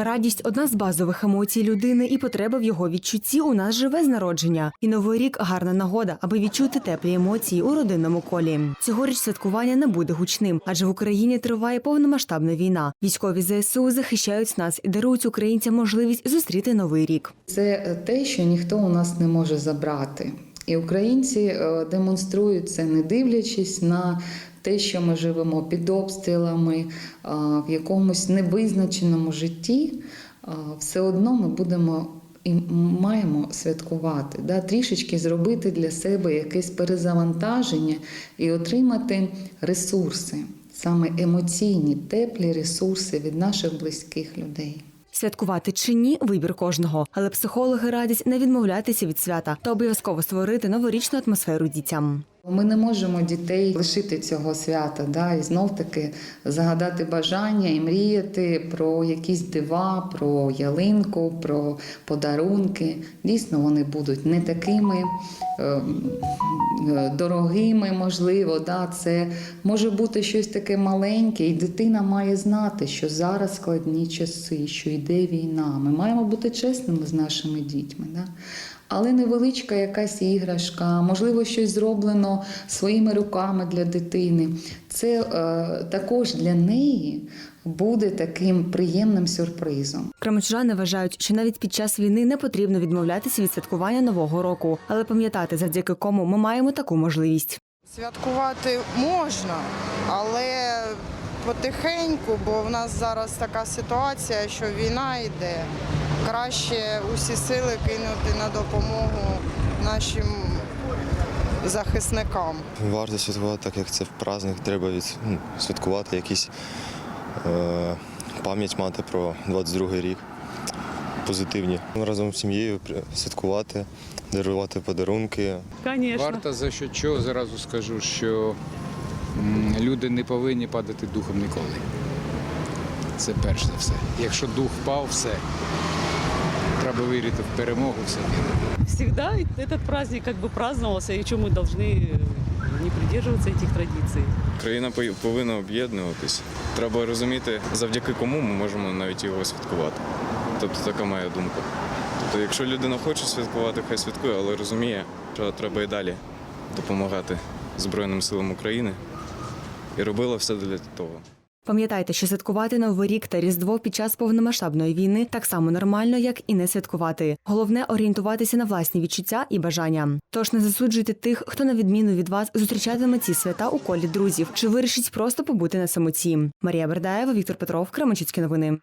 Радість одна з базових емоцій людини, і потреба в його відчутті у нас живе з народження. І новий рік гарна нагода, аби відчути теплі емоції у родинному колі. Цьогоріч святкування не буде гучним, адже в Україні триває повномасштабна війна. Військові ЗСУ захищають нас і дарують українцям можливість зустріти новий рік. Це те, що ніхто у нас не може забрати. І українці е, демонструють це, не дивлячись на те, що ми живемо під обстрілами, е, в якомусь невизначеному житті, е, все одно ми будемо і маємо святкувати, да? трішечки зробити для себе якесь перезавантаження і отримати ресурси, саме емоційні, теплі ресурси від наших близьких людей. Святкувати чи ні вибір кожного, але психологи радять не відмовлятися від свята та обов'язково створити новорічну атмосферу дітям. Ми не можемо дітей лишити цього свята, да, і знов таки загадати бажання і мріяти про якісь дива, про ялинку, про подарунки. Дійсно, вони будуть не такими е, е, дорогими, можливо. Да. Це може бути щось таке маленьке, і дитина має знати, що зараз складні часи, що йде війна. Ми маємо бути чесними з нашими дітьми. Да. Але невеличка якась іграшка, можливо, щось зроблено своїми руками для дитини. Це е, також для неї буде таким приємним сюрпризом. Кременчужани вважають, що навіть під час війни не потрібно відмовлятися від святкування нового року, але пам'ятати, завдяки кому ми маємо таку можливість. Святкувати можна, але потихеньку, бо в нас зараз така ситуація, що війна йде. Краще усі сили кинути на допомогу нашим захисникам. Варто святкувати, так як це в праздник, треба від, ну, святкувати якісь е, пам'ять мати про 22 рік. Позитивні. Разом з сім'єю святкувати, дарувати подарунки. Конечно. Варто за що чого зразу скажу, що люди не повинні падати духом ніколи. Це перш за все. Якщо дух впав, все Треба вірити в перемогу, все буде. Всегда этот праздник как бы праздновался, и что мы должны не придерживаться этих традиций. Країна пов- повинна об'єднуватись. Треба розуміти, завдяки кому ми можемо навіть його святкувати. Тобто така моя думка. Тобто, якщо людина хоче святкувати, хай святкує, але розуміє, що треба і далі допомагати Збройним силам України. І робила все для того. Пам'ятайте, що святкувати Новий рік та Різдво під час повномасштабної війни так само нормально, як і не святкувати. Головне орієнтуватися на власні відчуття і бажання. Тож не засуджуйте тих, хто на відміну від вас зустрічатиме ці свята у колі друзів чи вирішить просто побути на самоті. Марія Бердаєва, Віктор Петров, Кременчуцькі новини.